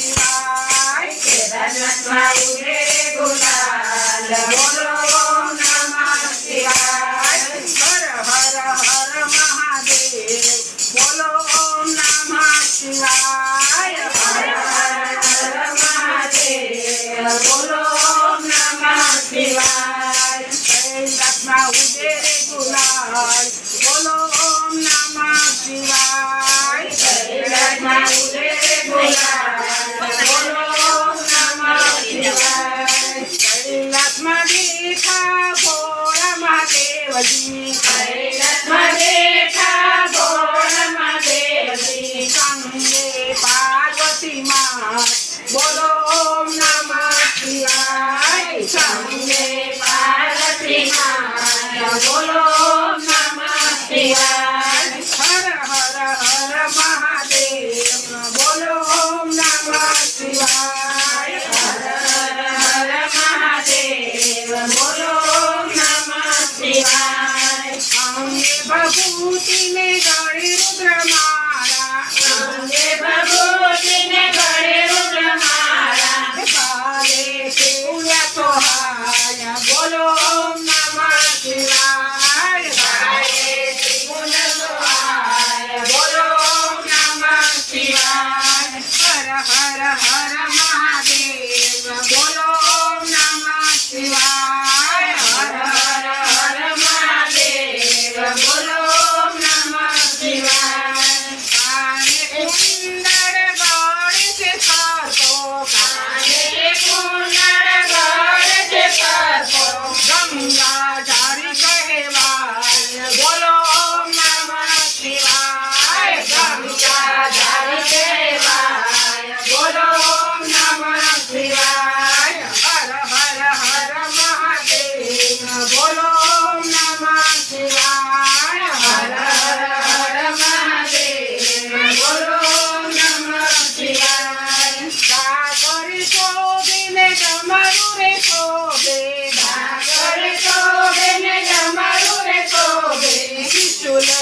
શિવાય દેવજી પાર્વતી માં બોલો ઓમ નમઃ શિવાય. સંગે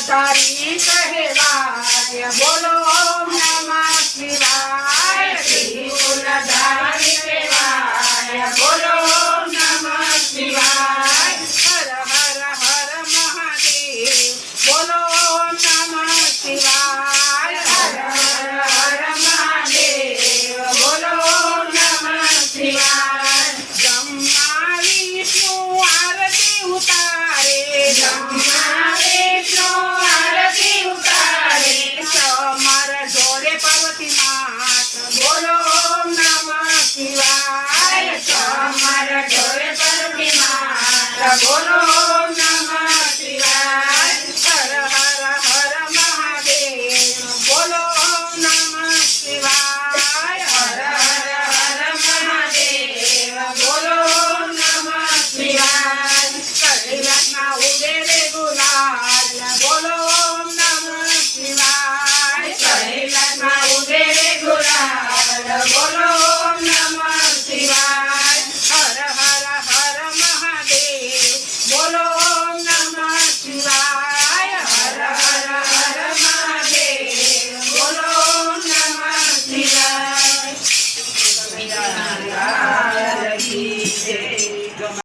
તારી કહેવાય બોલો